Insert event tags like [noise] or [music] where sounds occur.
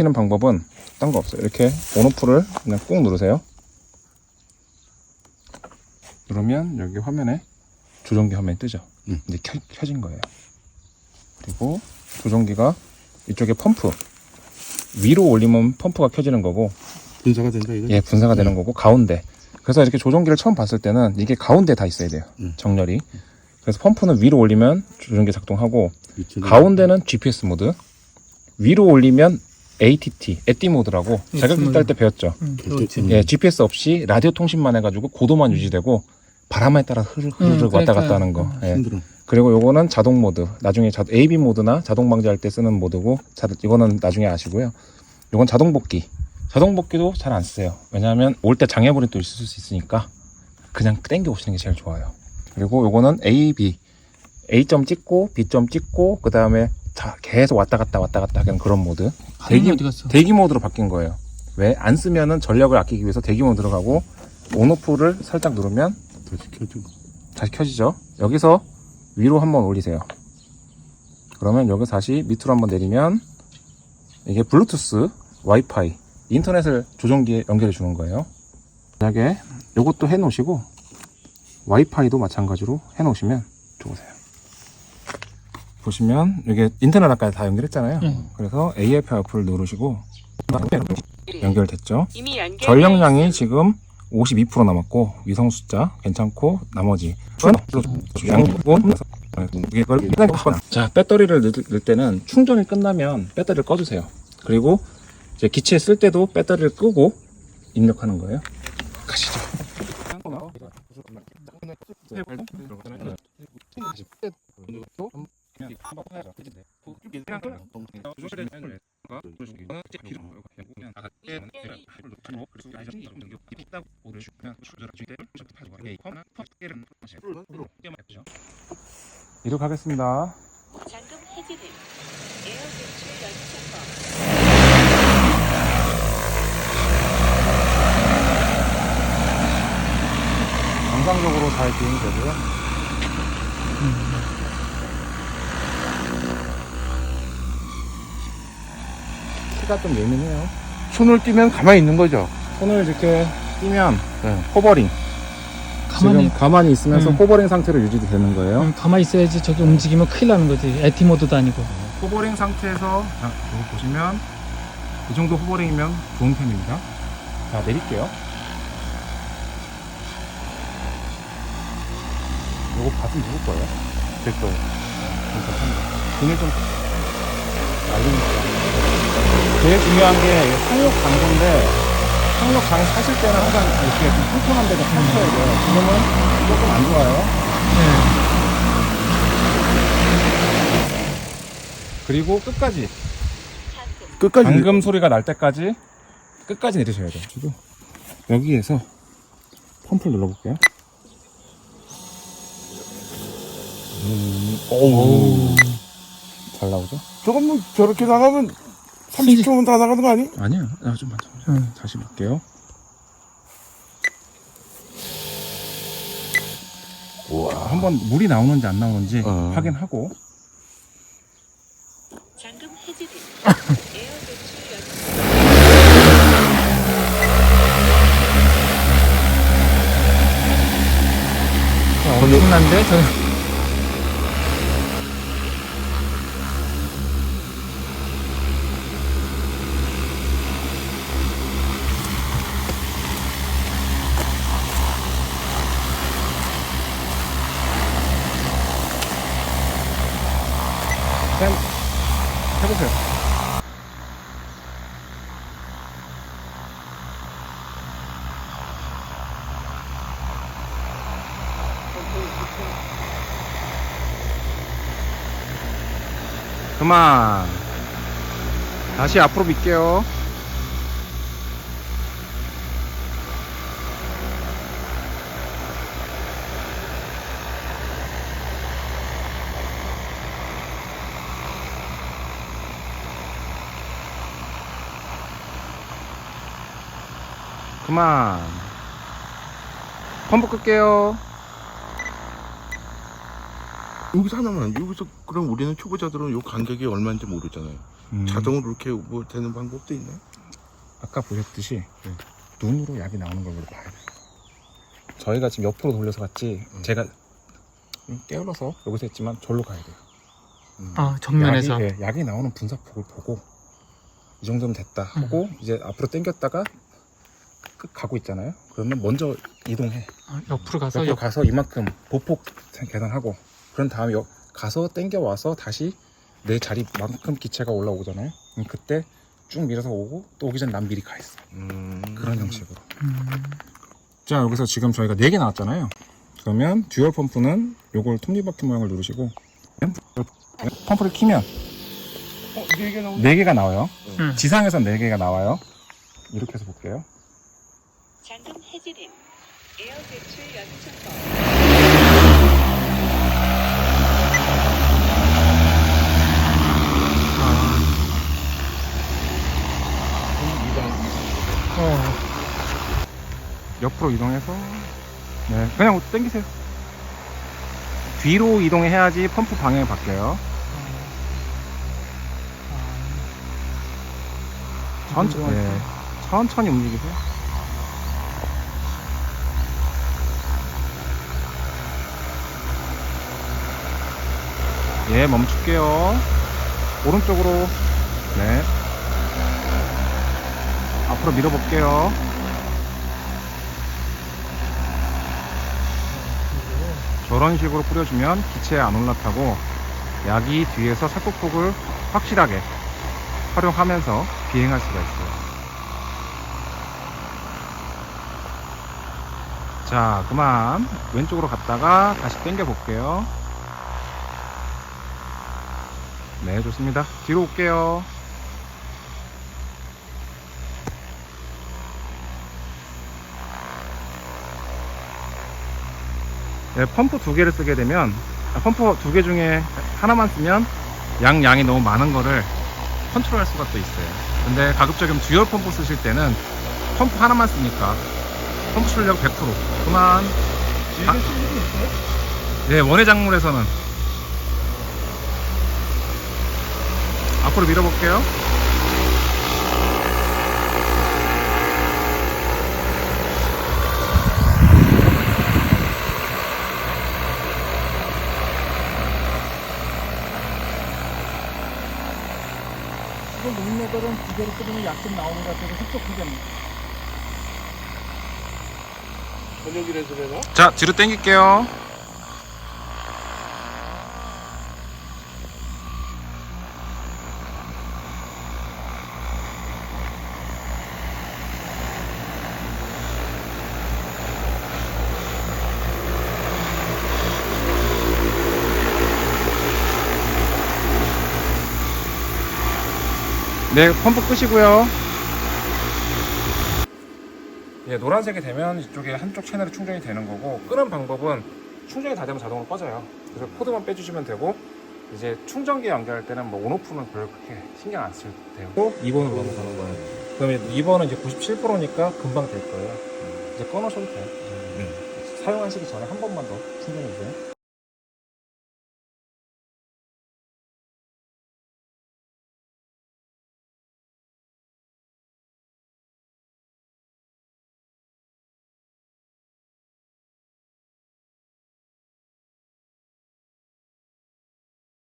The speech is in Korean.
키는 방법은 딴 거 없어요. 이렇게 온오프를 그냥 꾹 누르세요. 누르면 여기 화면에 조종기 화면이 뜨죠. 음. 이제 켜, 켜진 거예요. 그리고 조종기가 이쪽에 펌프 위로 올리면 펌프가 켜지는 거고 분사가 된다 이거. 예 분사가 되는 거고 가운데 그래서 이렇게 조종기를 처음 봤을 때는 이게 가운데에 다 있어야 돼요. 음. 정렬이. 그래서 펌프는 위로 올리면 조종기 작동하고 가운데는 GPS 모드, 위로 올리면 ATT, 에띠 모드라고 예, 자격증 딸 때 배웠죠. 응, 결제- 그렇지. 예, GPS 없이 라디오 통신만 해가지고 고도만 유지되고 바람에 따라 흐르 흐르 음, 왔다. 갔다 하는 거. 예. 힘들어. 그리고 요거는 자동 모드. 나중에 자, AV 모드나 자동 방지할 때 쓰는 모드고, 자, 이거는 나중에 아시고요. 요건 자동 복귀. 자동 복귀도 잘 안 쓰세요. 왜냐하면 올 때 장애물이 또 있을 수 있으니까 그냥 땡겨 오시는 게 제일 좋아요. 그리고 요거는 A, B. A점 찍고 B점 찍고 그 다음에 자 계속 왔다 갔다 왔다 갔다 하는 그런 모드. 대기 어디 갔어? 대기 모드로 바뀐 거예요. 왜? 안 쓰면은 전력을 아끼기 위해서 대기 모드 들어가고 온오프를 살짝 누르면 다시 켜지고. 다시 켜지죠. 여기서 위로 한번 올리세요. 그러면 여기서 다시 밑으로 한번 내리면 이게 블루투스, 와이파이, 인터넷을 조종기에 연결해 주는 거예요. 만약에 이것도 해 놓으시고 와이파이도 마찬가지로 해 놓으시면 좋으세요. 보시면 이게 인터넷 아까 다 연결했잖아요. 응. 그래서 AF 어플 누르시고 연결됐죠. 전력량이 지금 52% 남았고 위성 숫자 괜찮고 나머지 자 배터리를 넣을, 넣을 때는 충전이 끝나면 배터리를 꺼주세요 그리고 이제 기체 쓸 때도 배터리를 끄고 입력하는 거예요 가시죠 이륙하겠습니다. 잠금 해제된 에어 배출 연착법. 정상적으로 잘 비행이 되고요 키가 좀 예민해요 손을 띄면 가만히 있는 거죠. 손을 이렇게 띄면 네. 호버링 가만히 지금 가만히 있으면서 음. 호버링 상태로 유지도 되는 거예요 응, 가만히 있어야지 저기 움직이면 큰일 나는 거지. 에티 모드도 아니고. 호버링 상태에서 자, 이거 보시면 이 정도 호버링이면 좋은 편입니다. 자 내릴게요. 이거 밭은 누구 거예요? 제 거예요. 괜찮습니다. 등을 좀 날리니까. 제일 중요한 게 상륙 장소인데 상륙 장 사실 때는 항상 이렇게 좀 튼튼한 데가 탔어야 돼요. 지금은 조금 안 좋아요. 네. 그리고 끝까지 끝까지. 방금 소리가 날 때까지 끝까지 내리셔야 돼요. 지금 여기에서 펌프를 눌러볼게요. 음, 오우. 잘 나오죠? 저건 뭐 저렇게 나가면 30초면 다 나가는 거 아니? 아니요. 아, 좀 맞죠. 응. 다시 볼게요. 우와. 한번 물이 나오는지 안 나오는지 어. 확인하고 잠금 해제된 [laughs] 에어 배출 연착법 엄청난데? 저 해, 해보세요. 그만. 다시 앞으로 밀게요. 그만. 펌프 끌게요. 여기서 하나만. 여기서 그럼 우리는 초보자들은 요 간격이 얼마인지 모르잖아요. 음, 자동으로 이렇게 뭐 되는 방법도 있나요? 아까 보셨듯이 눈으로 약이 나오는 걸 봐야 돼요. 저희가 지금 옆으로 돌려서 갔지 제가 깨울어서 여기서 했지만 절로 가야 돼요. 아 정면에서 약이, 예, 약이 나오는 분사폭을 보고 이 정도면 됐다 하고 이제 앞으로 당겼다가 끝 가고 있잖아요. 그러면 먼저 이동해. 아, 옆으로 가서 옆으로 옆 가서 이만큼 보폭 계산하고 그런 다음에 여- 가서 당겨 와서 다시 내 자리만큼 기체가 올라오잖아요. 그럼 그때 쭉 밀어서 오고 또 오기 전에 난 미리 가 있어. 음. 그런 형식으로. 음, 자 여기서 지금 저희가 4개 나왔잖아요. 그러면 듀얼 펌프는 요걸 톱니바퀴 모양을 누르시고 펌프를 키면 어, 네개 나오네. 4개가 나와요. 음. 지상에선 4개가 나와요. 이렇게 해서 볼게요. 에어 배출. 어, 옆으로 이동해서 네 그냥 당기세요. 뒤로 이동해야지 펌프 방향이 바뀌어요. 천천히, 네, 천천히 움직이세요. 예, 멈출게요. 오른쪽으로. 네. 앞으로 밀어볼게요. 저런 식으로 뿌려주면 기체에 안 올라타고 약이 뒤에서 살폭폭을 확실하게 활용하면서 비행할 수가 있어요. 자, 그만 왼쪽으로 갔다가 다시 당겨 볼게요. 네, 좋습니다. 뒤로 올게요. 네, 펌프 두 개를 쓰게 되면 아, 펌프 두 개 중에 하나만 쓰면 양 양이 너무 많은 거를 컨트롤할 수가 또 있어요. 근데 가급적이면 듀얼 펌프 쓰실 때는 펌프 하나만 쓰니까 펌프 출력 100% 그만. 아, 네, 원예 작물에서는 앞으로 밀어볼게요. 이거 롱레벨은 두 개로 끓이면 약좀 나오는 것 같아서 흡족 크겠네. 저녁이라서 내가 자, 뒤로 당길게요. 네, 펌프 끄시고요. 예, 노란색이 되면 이쪽에 한쪽 채널이 충전이 되는 거고 끄는 방법은 충전이 다 되면 자동으로 꺼져요. 그래서 코드만 빼주시면 되고 이제 충전기 연결할 때는 뭐 온오프는 별로 그렇게 신경 안 쓰셔도 되고 2번으로 넘어가는 거예요. 그다음에 2번은 이제 97%니까 금방 될 거예요. 이제 꺼놓으셔도 돼요. 사용하시기 전에 한 번만 더 충전해 주세요.